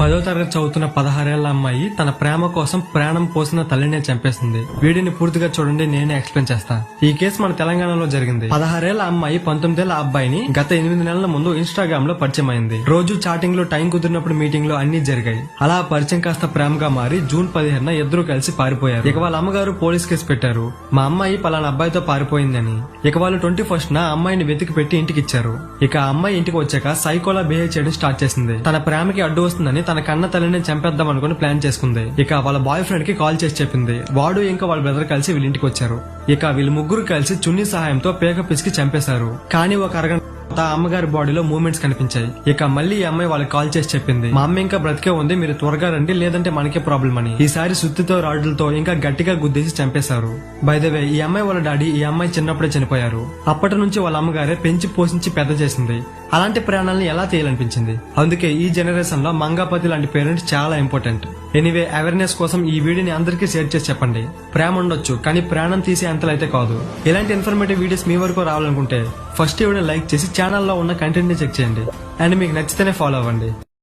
పదో తరగతి చదువుతున్న పదహారేళ్ళ అమ్మాయి తన ప్రేమ కోసం ప్రాణం పోసిన తల్లినే చంపేసింది. వీడిని పూర్తిగా చూడండి నేనే ఎక్స్ప్లెయిన్ చేస్తా. ఈ కేసు మన తెలంగాణలో జరిగింది. పదహారేళ్ళ అమ్మాయి పంతొమ్మిదేళ్ళ అబ్బాయిని గత ఎనిమిది నెలల ముందు ఇన్స్టాగ్రామ్లో పరిచయం అయింది. రోజు చాటింగ్లో టైం కుదిరినప్పుడు మీటింగ్లో అన్ని జరిగాయి. అలా పరిచయం కాస్త ప్రేమగా మారి జూన్ పదిహేనున ఇద్దరు కలిసి పారిపోయారు. ఇక వాళ్ళ అమ్మగారు పోలీస్ కేసు పెట్టారు. మా అమ్మాయి పలానా అబ్బాయితో పారిపోయిందని. ఇక వాళ్ళు ట్వంటీ ఫస్ట్ న అమ్మాయిని వెతికి పెట్టి ఇంటికి ఇచ్చారు. ఇక ఆ అమ్మాయి ఇంటికి వచ్చాక సైకోలా బిహేవ్ చేయడం స్టార్ట్ చేసింది. తన ప్రేమకి అడ్డు వస్తుందని తన కన్న తల్లిని చంపేద్దాం అనుకుని ప్లాన్ చేసుకుంది. ఇక వాళ్ళ బాయ్ ఫ్రెండ్కి కాల్ చేసి చెప్పింది. వాడు ఇంకా వాళ్ళ బ్రదర్ కలిసి వీళ్ళ ఇంటికి వచ్చారు. ఇక వీళ్ళు ముగ్గురు కలిసి చున్నీ సహాయంతో పేక పిసికి చంపేశారు. కానీ ఒక అరగంట అమ్మగారి బాడీలో మూమెంట్స్ కనిపించాయి. ఇక మళ్ళీ ఈ అమ్మాయి వాళ్ళకి కాల్ చేసి చెప్పింది. మా అమ్మ ఇంకా బ్రతికే ఉంది మీరు త్వరగా రండి లేదంటే మనకే ప్రాబ్లం అని. ఈసారి సుత్తితో రాడ్లతో ఇంకా గట్టిగా గుద్దేసి చంపేశారు. బై ద వే ఈ అమ్మాయి వాళ్ళ డాడీ ఈ అమ్మాయి చిన్నప్పుడే చనిపోయారు. అప్పటి నుంచి వాళ్ళ అమ్మగారే పెంచి పోషించి పెద్ద చేసింది. అలాంటి ప్రయాణాలను ఎలా తీయాలనిపించింది అందుకే ఈ జనరేషన్లో మంగాపతి లాంటి పేరెంట్స్ చాలా ఇంపార్టెంట్. ఎనీవే అవేర్నెస్ కోసం ఈ వీడియోని అందరికీ షేర్ చేసి చెప్పండి. ప్రేమ ఉండొచ్చు కానీ ప్రాణం తీసే అంతలైతే కాదు. ఇలాంటి ఇన్ఫర్మేటివ్ వీడియోస్ మీ వరకు రావాలనుకుంటే ఫస్ట్ వీడియో లైక్ చేసి ఛానల్లో ఉన్న కంటెంట్ని చెక్ చేయండి. అండ్ మీకు నచ్చితేనే ఫాలో అవ్వండి.